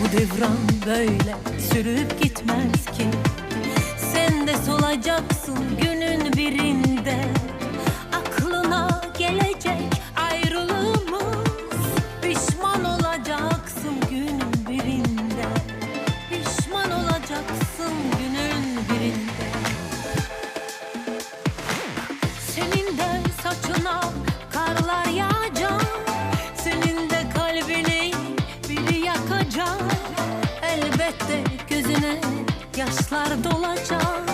Bu devran böyle sürüp gitmez ki. Sen de solacaksın günün birinde. Aklına gelecek ayrılığımız. Pişman olacaksın günün birinde. Pişman olacaksın günün birinde. Senin de saçına Elbette gözüne yaşlar dolacak